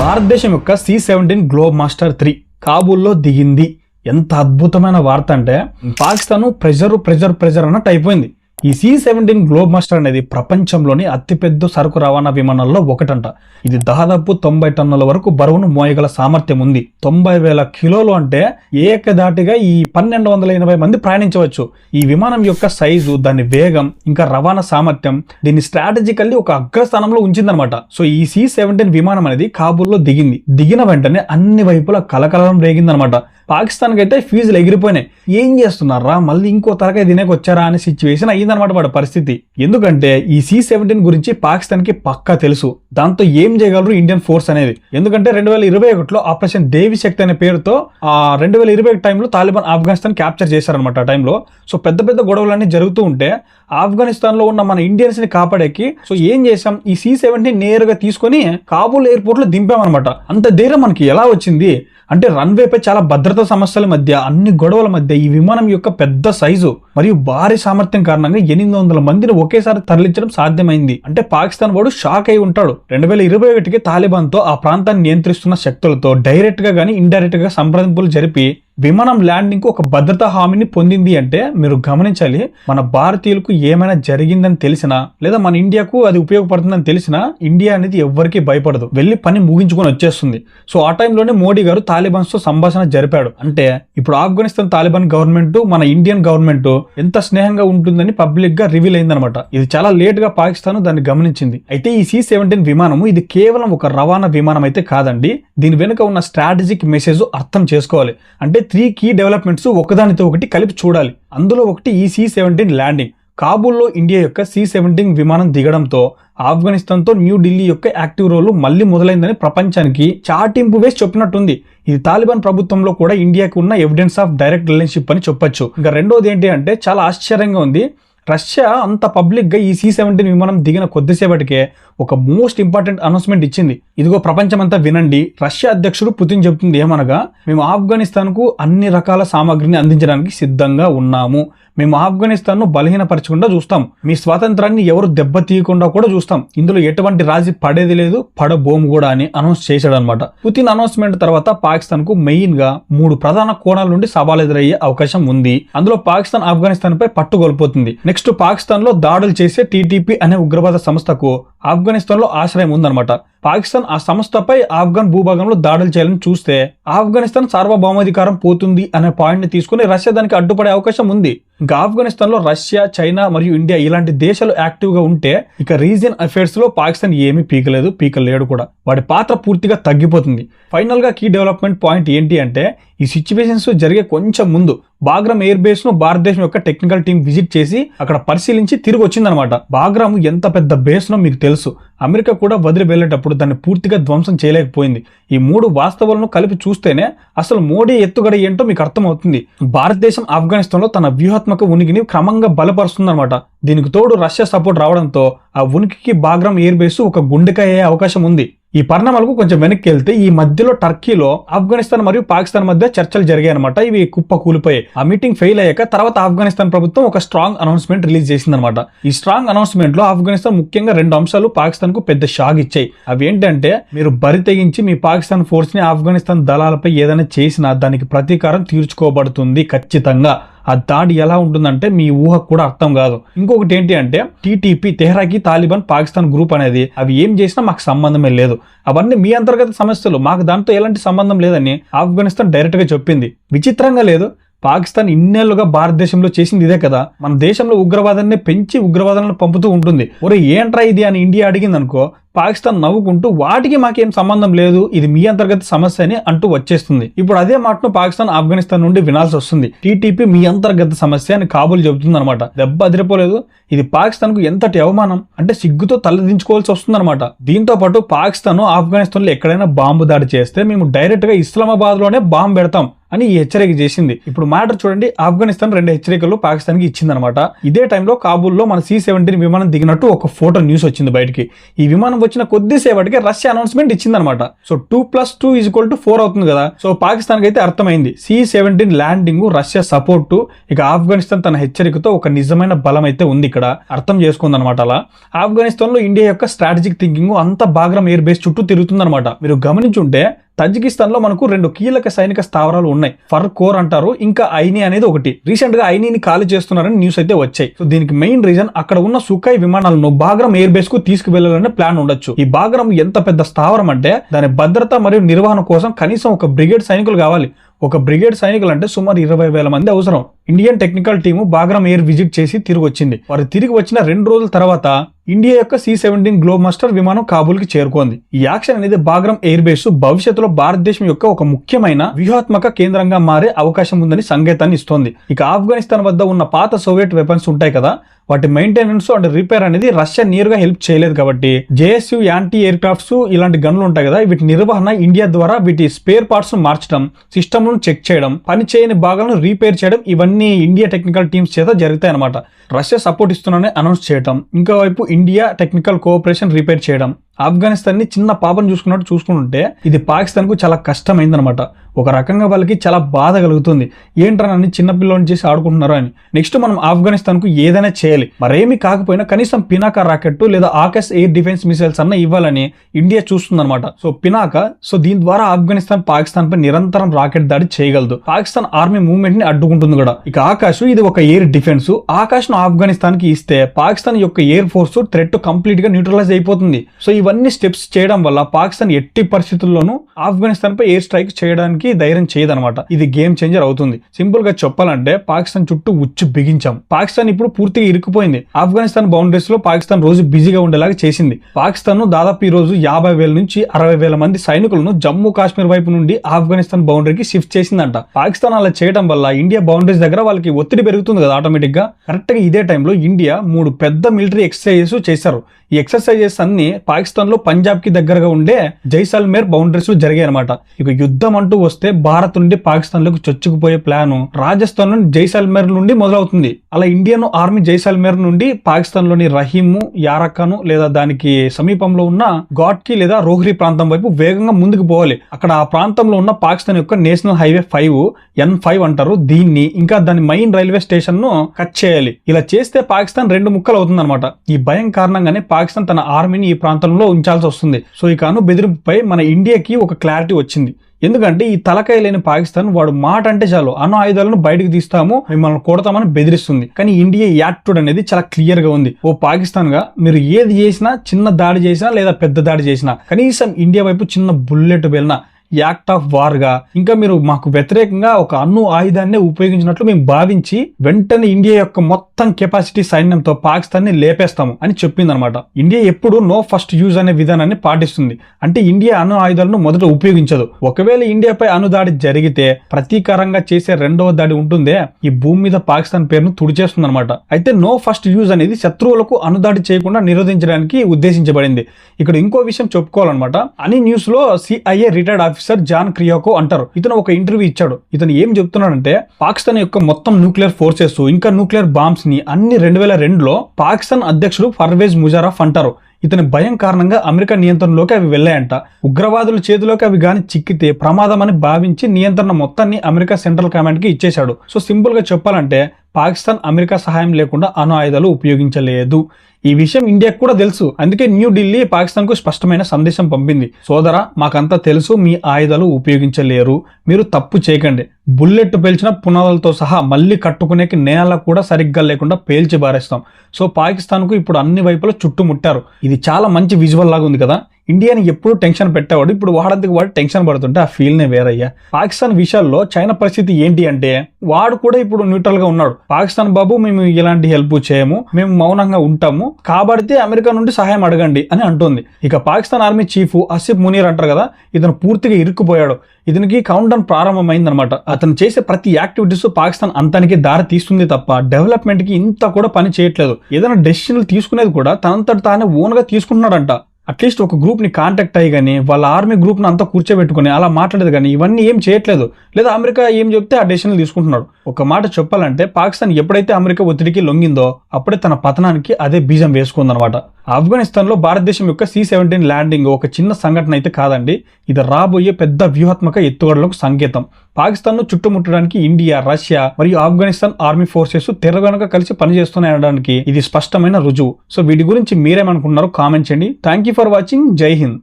భారతదేశం యొక్క C seventeen globe master three కాబూల్లో దిగింది. ఎంత అద్భుతమైన వార్త అంటే పాకిస్తాన్ ప్రెజర్ ప్రెజర్ ప్రెజర్ అన్నట్టు అయిపోయింది. ఈ సి సెవెంటీన్ గ్లోబ్ మాస్టర్ అనేది ప్రపంచంలోని అతిపెద్ద సరుకు రవాణా విమానాల్లో ఒకటంట. ఇది దాదాపు తొంభై టన్నుల వరకు బరువును మోయగల సామర్థ్యం ఉంది. తొంభై వేల కిలోలు అంటే ఏకదాటిగా ఈ పన్నెండు వందల ఎనభై మంది ప్రయాణించవచ్చు. ఈ విమానం యొక్క సైజు దాని వేగం ఇంకా రవాణా సామర్థ్యం దీన్ని స్ట్రాటజికల్లీ ఒక అగ్రస్థానంలో ఉంచిందనమాట సో ఈ సి సెవెంటీన్ విమానం అనేది కాబూల్లో దిగింది. దిగిన వెంటనే అన్ని వైపులా కలకలం రేగిందనమాట పాకిస్తాన్కి అయితే ఫీజులు ఎగిరిపోయినాయి. ఏం చేస్తున్నారా? మళ్ళీ ఇంకో తరగతి తినేకి వచ్చారా అనే సిచ్యువేషన్ అయ్యిందనమాట వాడి పరిస్థితి. ఎందుకంటే ఈ సి సెవెంటీన్ గురించి పాకిస్తాన్కి పక్కా తెలుసు. దాంతో ఏం చేయగలరు ఇండియన్ ఫోర్స్ అనేది. ఎందుకంటే రెండు వేల ఇరవై ఒకటిలో ఆపరేషన్ దేవి శక్తి అనే పేరుతో ఆ రెండు వేల ఇరవై ఒకటి టైంలో తాలిబాన్ ఆఫ్ఘనిస్తాన్ క్యాప్చర్ చేశారనమాట ఆ టైంలో. సో పెద్ద పెద్ద గొడవలన్నీ జరుగుతూ ఉంటే ఆఫ్ఘనిస్తాన్లో ఉన్న మన ఇండియన్స్ని కాపాడేకి సో ఏం చేసాం ఈ సి సెవెంటీన్ నేరుగా తీసుకొని కాబూల్ ఎయిర్పోర్ట్లో దింపామన్నమాట. అంత ధైర్యం మనకి ఎలా వచ్చింది? అంటే రన్వే పై చాలా భద్రత సమస్యల మధ్య అన్ని గొడవల మధ్య ఈ విమానం యొక్క పెద్ద సైజు మరియు భారీ సామర్థ్యం కారణంగా ఎనిమిది వందల మందిని ఒకేసారి తరలించడం సాధ్యమైంది. అంటే పాకిస్తాన్ వాడు షాక్ అయి ఉంటాడు. రెండు వేల ఇరవై ఒకటికి తాలిబాన్తో ఆ ప్రాంతాన్ని నియంత్రిస్తున్న శక్తులతో డైరెక్ట్గా గానీ ఇండైరెక్ట్గా సంప్రదింపులు జరిపి విమానం ల్యాండింగ్కు ఒక భద్రతా హామీని పొందింది అంటే మీరు గమనించాలి మన భారతీయులకు ఏమైనా జరిగిందని తెలిసినా లేదా మన ఇండియాకు అది ఉపయోగపడుతుందని తెలిసినా ఇండియా అనేది ఎవ్వరికీ భయపడదు. వెళ్ళి పని ముగించుకొని వచ్చేస్తుంది. సో ఆ టైంలోనే మోడీ గారు తాలిబాన్స్తో సంభాషణ జరిపాడు. అంటే ఇప్పుడు ఆఫ్ఘనిస్తాన్ తాలిబాన్ గవర్నమెంట్ మన ఇండియన్ గవర్నమెంట్ ఎంత స్నేహంగా ఉంటుందని పబ్లిక్గా రివీల్ అయిందనమాట ఇది చాలా లేట్గా పాకిస్తాన్ దాన్ని గమనించింది. అయితే ఈ సి సెవెంటీన్ విమానము ఇది కేవలం ఒక రవాణా విమానం అయితే కాదండి దీని వెనుక ఉన్న స్ట్రాటజిక్ మెసేజ్ అర్థం చేసుకోవాలి. అంటే త్రీ కీ డెవలప్మెంట్స్ ఒకదానితో ఒకటి కలిపి చూడాలి. అందులో ఒకటి ఈ సి సెవెంటీన్ ల్యాండింగ్ కాబూల్లో ఇండియా యొక్క సి సెవెంటీన్ విమానం దిగడంతో ఆఫ్ఘనిస్తాన్తో న్యూఢిల్లీ యొక్క యాక్టివ్ రోల్ మళ్ళీ మొదలైందని ప్రపంచానికి చాటింపు వేసి చెప్పినట్టుంది. ఇది తాలిబాన్ ప్రభుత్వంలో కూడా ఇండియాకి ఉన్న ఎవిడెన్స్ ఆఫ్ డైరెక్ట్ రిలేషన్షిప్ అని చెప్పొచ్చు. ఇంకా రెండోది ఏంటి అంటే చాలా ఆశ్చర్యంగా ఉంది. రష్యా అంత పబ్లిక్గా ఈ సీ సెవెంటీన్ విమానం దిగిన కొద్దిసేపటికే ఒక మోస్ట్ ఇంపార్టెంట్ అనౌన్స్మెంట్ ఇచ్చింది. ఇదిగో ప్రపంచమంతా వినండి రష్యా అధ్యక్షుడు పుతిన్ చెబుతుంది ఏమనగా మేము ఆఫ్ఘనిస్తాన్కు అన్ని రకాల సామాగ్రిని అందించడానికి సిద్ధంగా ఉన్నాము. మేము ఆఫ్ఘనిస్తాన్ను బలహీనపరచకుండా చూస్తాం. మీ స్వాతంత్రాన్ని ఎవరు దెబ్బతీయకుండా కూడా చూస్తాం. ఇందులో ఎటువంటి రాజీ పడేది లేదు పడబోము కూడా అని అనౌన్స్ చేశాడు అనమాట పుతిన్ అనౌన్స్మెంట్ తర్వాత పాకిస్తాన్కు మెయిన్గా మూడు ప్రధాన కోణాల నుండి సవాల్ ఎదురయ్యే అవకాశం ఉంది. అందులో పాకిస్తాన్ ఆఫ్ఘనిస్తాన్పై పై నెక్స్ట్ నెక్స్ట్ పాకిస్తాన్లో దాడులు చేసే టీటీపీ అనే ఉగ్రవాద సంస్థకు ఆఫ్ఘనిస్తాన్లో ఆశ్రయం ఉందన్నమాట. పాకిస్తాన్ ఆ సంస్థపై ఆఫ్ఘన్ భూభాగంలో దాడులు చేయాలని చూస్తే ఆఫ్ఘనిస్తాన్ సార్వభౌమాధికారం పోతుంది అనే పాయింట్ని తీసుకుని రష్యా దానికి అడ్డుపడే అవకాశం ఉంది. ఇంకా ఆఫ్ఘనిస్తాన్లో రష్యా చైనా మరియు ఇండియా ఇలాంటి దేశాలు యాక్టివ్గా ఉంటే ఇక రీజియన్ అఫేర్స్లో పాకిస్తాన్ ఏమీ పీకలేదు పీకలేడు కూడా. వాడి పాత్ర పూర్తిగా తగ్గిపోతుంది. ఫైనల్గా కీ డెవలప్మెంట్ పాయింట్ ఏంటి అంటే ఈ సిచ్యువేషన్స్ జరిగే కొంచెం ముందు బాగ్రామ్ ఎయిర్ బేస్ను భారతదేశం యొక్క టెక్నికల్ టీం విజిట్ చేసి అక్కడ పరిశీలించి తిరిగి వచ్చిందనమాట బాగ్రామ్ ఎంత పెద్ద బేస్ నో మీకు తెలుసు. అమెరికా కూడా వదిలి వెళ్ళేటప్పుడు దాన్ని పూర్తిగా ధ్వంసం చేయలేకపోయింది. ఈ మూడు వాస్తవాలను కలిపి చూస్తేనే అసలు మోడీ ఎత్తుగడ ఏంటో మీకు అర్థమవుతుంది. భారతదేశం ఆఫ్ఘనిస్తాన్లో తన వ్యూహాత్మక ఉనికిని క్రమంగా బలపరుస్తుందన్నమాట. దీనికి తోడు రష్యా సపోర్ట్ రావడంతో ఆ ఉనికికి బాగ్రామ్ ఎయిర్ బేస్ ఒక గుండెకాయ అయ్యే అవకాశం ఉంది. ఈ పరిణామాలకు కొంచెం వెనక్కి వెళ్తే ఈ మధ్యలో టర్కీలో ఆఫ్ఘనిస్తాన్ మరియు పాకిస్తాన్ మధ్య చర్చలు జరిగాయి అనమాట ఇవి కుప్ప కూలిపోయాయి. ఆ మీటింగ్ ఫెయిల్ అయ్యాక తర్వాత ఆఫ్ఘనిస్తాన్ ప్రభుత్వం ఒక స్ట్రాంగ్ అనౌన్స్మెంట్ రిలీజ్ చేసిందనమాట ఈ స్ట్రాంగ్ అనౌన్స్మెంట్లో ఆఫ్ఘనిస్తాన్ ముఖ్యంగా రెండు అంశాలు పాకిస్తాన్కు పెద్ద షాక్ ఇచ్చాయి. అవి ఏంటంటే మీరు బరి తెగించి మీ పాకిస్తాన్ ఫోర్స్ని ఆఫ్ఘనిస్తాన్ దళాలపై ఏదైనా చేసినా దానికి ప్రతీకారం తీర్చుకోబడుతుంది ఖచ్చితంగా. ఆ దాడి ఎలా ఉంటుందంటే మీ ఊహకు కూడా అర్థం కాదు. ఇంకొకటి ఏంటి అంటే టీటీపీ తెహ్రాకి తాలిబాన్ పాకిస్తాన్ గ్రూప్ అనేది అవి ఏం చేసినా మాకు సంబంధమే లేదు. అవన్నీ మీ అంతర్గత సమస్యలు. మాకు దాంతో ఎలాంటి సంబంధం లేదని ఆఫ్ఘనిస్తాన్ డైరెక్ట్గా చెప్పింది. విచిత్రంగా లేదు. పాకిస్తాన్ ఇన్నేళ్ళుగా భారతదేశంలో చేసింది ఇదే కదా. మన దేశంలో ఉగ్రవాదాన్ని పెంచి ఉగ్రవాదాలను పంపుతూ ఉంటుంది. ఒరే ఏంట్రా ఇది అని ఇండియా అడిగింది అనుకో పాకిస్తాన్ నవ్వుకుంటూ వాటికి మాకేం సంబంధం లేదు ఇది మీ అంతర్గత సమస్య అని అంటూ వచ్చేస్తుంది. ఇప్పుడు అదే మాటను పాకిస్తాన్ ఆఫ్ఘనిస్తాన్ నుండి వినాల్సి వస్తుంది. టీటీపీ మీ అంతర్గత సమస్య అని కాబుల్ చెబుతుంది అనమాట దెబ్బ అదిరిపోలేదు. ఇది పాకిస్తాన్కు ఎంతటి అవమానం? అంటే సిగ్గుతో తలదించుకోవాల్సి వస్తుంది అనమాట దీంతో పాటు పాకిస్తాన్ ఆఫ్ఘనిస్తాన్లో ఎక్కడైనా బాంబు దాడి చేస్తే మేము డైరెక్ట్గా ఇస్లామాబాద్లోనే బాంబు పెడతాం అని హెచ్చరిక చేసింది. ఇప్పుడు మ్యాటర్ చూడండి. ఆఫ్ఘనిస్తాన్ రెండు హెచ్చరికలు పాకిస్తాన్కి ఇచ్చిందనమాట ఇదే టైంలో కాబూల్లో మన సి సెవెంటీన్ విమానం దిగినట్టు ఒక ఫోటో న్యూస్ వచ్చింది బయటికి. ఈ విమానం వచ్చిన కొద్దిసేపటికి Russia announcement ఇచ్చిందనమాట. So two plus two is equal to four అవుతుంది కదా. సో పాకిస్తాన్ అయితే అర్థమైంది. C seventeen landing Russia support ఇక ఆఫ్ఘనిస్తాన్ తన హెచ్చరికతో ఒక నిజమైన బలం అయితే ఉంది ఇక్కడ. అర్థం చేసుకుందనమాట అలా. ఆఫ్ఘనిస్తాన్లో ఇండియా యొక్క స్ట్రాటజిక్ థింకింగ్ అంత బాగ్రం ఎయిర్ బేస్ చుట్టూ తిరుగుతుందనమాట. మీరు గమనించుంటే తజికిస్తాన్లో మనకు రెండు కీలక సైనిక స్థావరాలు ఉన్నాయి. ఫర్ కోర్ అంటారు ఇంకా ఐని అనేది ఒకటి. రీసెంట్గా ఐనీని ఖాళీ చేస్తున్నారని న్యూస్ అయితే వచ్చాయి. సో దీనికి మెయిన్ రీజన్ అక్కడ ఉన్న సుఖాయ్ విమానాలను బాగ్రం ఎయిర్ బేస్కు తీసుకువెళ్ళాలనే ప్లాన్ ఉండొచ్చు. ఈ బాగ్రం ఎంత పెద్ద స్థావరం అంటే దాని భద్రత మరియు నిర్వహణ కోసం కనీసం ఒక బ్రిగేడ్ సైనికులు కావాలి. ఒక బ్రిగేడ్ సైనికులు అంటే సుమారు ఇరవై వేల మంది అవసరం. Indian technical team Bagram air visit చేసి తిరిగి వచ్చింది. వారు తిరిగి వచ్చిన రెండు రోజుల తర్వాత ఇండియా యొక్క సి సెవెంటీన్ గ్లోబ్ మాస్టర్ విమానం కాబూల్కి చేరుకుంది. ఈ యాక్షన్ అనేది బాగ్రామ్ ఎయిర్ బేస్ భవిష్యత్తులో భారతదేశం యొక్క ఒక ముఖ్యమైన వ్యూహాత్మక కేంద్రంగా మారే అవకాశం ఉందని సంకేతాన్ని ఇస్తోంది. ఇక ఆఫ్ఘనిస్తాన్ వద్ద ఉన్న పాత సోవియట్ వెపన్స్ ఉంటాయి కదా వాటి మెయింటెనెన్స్ అండ్ రిపేర్ అనేది రష్యా నేరుగా హెల్ప్ చేయలేదు కాబట్టి జేఎస్యు యాంటీ ఎయిర్ క్రాఫ్ట్స్ ఇలాంటి గన్లు ఉంటాయి కదా వీటి నిర్వహణ ఇండియా ద్వారా వీటి స్పేర్ పార్ట్స్ మార్చడం సిస్టమ్లను చెక్ చేయడం పని చేయని భాగాలను రీపేర్ చేయడం ఇవన్నీ ఇండియా టెక్నికల్ టీమ్స్ చేత జరుగుతాయి అనమాట రష్యా సపోర్ట్ ఇస్తున్నానని అనౌన్స్ చేయడం ఇంకా వైపు ఇండియా టెక్నికల్ కోఆపరేషన్ రిపేర్ చేయడం ఆఫ్ఘనిస్తాన్ని చిన్న పాపను చూసుకున్నట్టు చూసుకుంటుంటే ఇది పాకిస్తాన్కు చాలా కష్టమైందనమాట ఒక రకంగా వాళ్ళకి చాలా బాధ కలుగుతుంది. ఏంటనని చిన్నపిల్లని చిన్న చేసి ఆడుకుంటున్నారు అని. నెక్స్ట్ మనం ఆఫ్ఘనిస్తాన్కు ఏదైనా చేయాలి. మరేమి కాకపోయినా కనీసం పినాకా రాకెట్ లేదా ఆకాశ్ ఎయిర్ డిఫెన్స్ మిసైల్స్ అన్న ఇవ్వాలని ఇండియా చూస్తుందన్నమాట. సో పినాక సో దీని ద్వారా ఆఫ్ఘనిస్తాన్ పాకిస్తాన్ పై నిరంతరం రాకెట్ దాడి చేయగలదు. పాకిస్తాన్ ఆర్మీ మూవ్మెంట్ని అడ్డుకుంటుంది కూడా. ఇక ఆకాశ్ ఇది ఒక ఎయిర్ డిఫెన్స్. ఆకాశ్ను ఆఫ్ఘనిస్తాన్కి ఇస్తే పాకిస్తాన్ యొక్క ఎయిర్ ఫోర్స్ థ్రెట్ కంప్లీట్గా న్యూట్రలైజ్ అయిపోతుంది. సో ఇవన్నీ స్టెప్స్ చేయడం వల్ల పాకిస్తాన్ ఎట్టి పరిస్థితుల్లోనూ ఆఫ్ఘనిస్తాన్ పై ఎయిర్ స్ట్రైక్ చేయడానికి ధైర్యం చేయదనమాట ఇది గేమ్ చేంజర్ అవుతుంది. సింపుల్గా చెప్పాలంటే పాకిస్తాన్ చుట్టూ ఉచ్చు బిగించాం. పాకిస్తాన్ ఇప్పుడు పూర్తిగా ఇరుక్కుపోయింది. ఆఫ్ఘనిస్తాన్ బౌండరీస్లో పాకిస్తాన్ రోజు బిజీగా ఉండేలాగా చేసింది. పాకిస్తాన్ దాదాపు ఈ రోజు యాభై వేల నుంచి అరవై వేల మంది సైనికులను జమ్మూ కాశ్మీర్ వైపు నుండి ఆఫ్ఘనిస్తాన్ బౌండరీకి షిఫ్ట్ చేసిందంట. పాకిస్తాన్ అలా చేయడం వల్ల ఇండియా బౌండరీస్ దగ్గర వాళ్ళకి ఒత్తిడి పెరుగుతుంది కదా ఆటోమేటిక్గా కరెక్ట్గా ఇదే టైంలో ఇండియా మూడు పెద్ద మిలిటరీ ఎక్సర్సైజెస్ చేశారు. ఈ ఎక్సర్సైజెస్ అన్ని పాకిస్తాన్లో పంజాబ్కి దగ్గరగా ఉండే జైసాల్మేర్ బౌండరీస్లో జరిగాయి అనమాట ఇక యుద్ధం అంటూ వస్తే భారత్ నుండి పాకిస్తాన్లోకి చొచ్చుకుపోయే ప్లాన్ రాజస్థాన్ నుండి జైసాల్మేర్ నుండి మొదలవుతుంది. అలా ఇండియన్ ఆర్మీ జైసాల్మేర్ నుండి పాకిస్తాన్లోని రహీము యారక్కను లేదా దానికి సమీపంలో ఉన్న ఘాట్కి లేదా రోహ్రీ ప్రాంతం వైపు వేగంగా ముందుకు పోవాలి. అక్కడ ఆ ప్రాంతంలో ఉన్న పాకిస్తాన్ యొక్క national highway five N five అంటారు. దీన్ని ఇంకా దాని మెయిన్ రైల్వే స్టేషన్ను కట్ చేయాలి. ఇలా చేస్తే పాకిస్తాన్ రెండు ముక్కలు అవుతుందన్నమాట. ఈ భయం కారణంగానే పాకిస్తాన్ తన ఆర్మీని ఈ ప్రాంతంలో ఉంచాల్సి వస్తుంది. సో ఈ కాను బెదిరింపుపై మన ఇండియాకి ఒక క్లారిటీ వచ్చింది. ఎందుకంటే ఈ తలకాయ లేని పాకిస్తాన్ వాడు మాట అంటే చాలు. అణు ఆయుధాలను బయటకు తీస్తాము మిమ్మల్ని కొడతామని బెదిరిస్తుంది. కానీ ఇండియా యాటిట్యూడ్ అనేది చాలా క్లియర్గా ఉంది. ఓ పాకిస్తాన్గా మీరు ఏది చేసినా చిన్న దాడి చేసినా లేదా పెద్ద దాడి చేసినా కనీసం ఇండియా వైపు చిన్న బుల్లెట్ వెళ్ళినా యాక్ట్ ఆఫ్ వార్గా ఇంకా మీరు మాకు వ్యతిరేకంగా ఒక అణు ఆయుధాన్ని ఉపయోగించినట్లు మేము భావించి వెంటనే ఇండియా యొక్క మొత్తం కెపాసిటీ సైన్యంతో పాకిస్తాన్ని లేపేస్తాము అని చెప్పింది అనమాట ఇండియా ఎప్పుడు నో ఫస్ట్ యూజ్ అనే విధానాన్ని పాటిస్తుంది. అంటే ఇండియా అణు ఆయుధాలను మొదట ఉపయోగించదు. ఒకవేళ ఇండియాపై అణు దాడి జరిగితే ప్రతీకారంగా చేసే రెండవ దాడి ఉంటుందే. ఈ భూమి మీద పాకిస్తాన్ పేరును తుడిచేస్తుంది అనమాట అయితే నో ఫస్ట్ యూజ్ అనేది శత్రువులకు అణుదాడి చేయకుండా నిరోధించడానికి ఉద్దేశించబడింది. ఇక్కడ ఇంకో విషయం చెప్పుకోవాలన్నమాట. అని న్యూస్లో CIA retired officer John Kiriakou అంటారు. ఇతను ఒక ఇంటర్వ్యూ ఇచ్చాడు. ఇతను ఏం చెప్తున్నాడంటే పాకిస్తాన్ యొక్క మొత్తం న్యూక్లియర్ ఫోర్సెస్ ఇంకా న్యూక్లియర్ బాంబ్స్ని అన్ని రెండు వేల రెండులో పాకిస్తాన్ అధ్యక్షుడు పర్వేజ్ ముజారఫ్ అంటారు. ఇతని భయం కారణంగా అమెరికా నియంత్రణలోకి అవి వెళ్ళాయంట. ఉగ్రవాదుల చేతిలోకి అవి గాని చిక్కితే ప్రమాదం అని భావించి నియంత్రణ మొత్తాన్ని అమెరికా సెంట్రల్ కమాండ్కి ఇచ్చేశాడు. సో సింపుల్గా చెప్పాలంటే పాకిస్తాన్ అమెరికా సహాయం లేకుండా అణు ఆయుధాలు ఉపయోగించలేదు. ఈ విషయం ఇండియాకు కూడా తెలుసు. అందుకే న్యూఢిల్లీ పాకిస్తాన్కు స్పష్టమైన సందేశం పంపింది. సోదరా మాకంతా తెలుసు మీ ఆయుధాలు ఉపయోగించలేరు. మీరు తప్పు చేయకండి. బుల్లెట్ పేల్చిన పునాదులతో సహా మళ్ళీ కట్టుకునేకి నేల కూడా సరిగ్గా లేకుండా పేల్చి బారేస్తాం. సో పాకిస్తాన్కు ఇప్పుడు అన్ని వైపులా చుట్టుముట్టారు. ఇది చాలా మంచి విజువల్ లాగా ఉంది కదా? ఇండియాని ఎప్పుడు టెన్షన్ పెట్టేవాడు ఇప్పుడు వాడందుకు వాడు టెన్షన్ పడుతుంటే ఆ ఫీల్నే వేరయ్యా. పాకిస్తాన్ విషయాల్లో చైనా పరిస్థితి ఏంటి అంటే వాడు కూడా ఇప్పుడు న్యూట్రల్గా ఉన్నాడు. పాకిస్తాన్ బాబు మేము ఇలాంటి హెల్ప్ చేయము మేము మౌనంగా ఉంటాము కాబడితే అమెరికా నుండి సహాయం అడగండి అని అంటుంది. ఇక పాకిస్తాన్ ఆర్మీ చీఫ్ అసిఫ్ మునీర్ అంటారు కదా ఇతను పూర్తిగా ఇరుక్కుపోయాడు. ఇతనికి కౌంట్ డౌన్ ప్రారంభమైందనమాట అతను చేసే ప్రతి యాక్టివిటీస్ పాకిస్తాన్ అంతానికి దారి తీస్తుంది తప్ప డెవలప్మెంట్కి ఇంత కూడా పని చేయట్లేదు. ఏదైనా డెసిషన్లు తీసుకునేది కూడా తనంతట తానే ఓన్గా తీసుకుంటున్నాడంట. అట్లీస్ట్ ఒక గ్రూప్ని కాంటాక్ట్ అయ్యి కానీ వాళ్ళ ఆర్మీ గ్రూప్ను అంతా కూర్చోబెట్టుకుని అలా మాట్లాడేది కానీ ఇవన్నీ ఏం చేయట్లేదు. లేదా అమెరికా ఏం చెప్తే ఆ డెసిషన్లు తీసుకుంటున్నాడు ఒక మాట చెప్పాలంటే పాకిస్తాన్ ఎప్పుడైతే అమెరికా ఒత్తిడికి లొంగిందో అప్పుడే తన పతనానికి అదే బీజం వేసుకుందనమాట ఆఫ్ఘనిస్తాన్లో భారతదేశం యొక్క సి సెవెంటీన్ ల్యాండింగ్ ఒక చిన్న సంఘటన అయితే కాదండి. ఇది రాబోయే పెద్ద వ్యూహాత్మక ఎత్తుగడలకు సంకేతం. పాకిస్తాన్ను చుట్టుముట్టడానికి ఇండియా రష్యా మరియు ఆఫ్ఘనిస్తాన్ ఆర్మీ ఫోర్సెస్ తెరగనక కలిసి కలిసి పనిచేస్తున్నాయనడానికి ఇది స్పష్టమైన రుజువు. సో వీటి గురించి మీరేమనుకున్నారో కామెంట్ చేయండి. Thank you for watching. Jai Hind.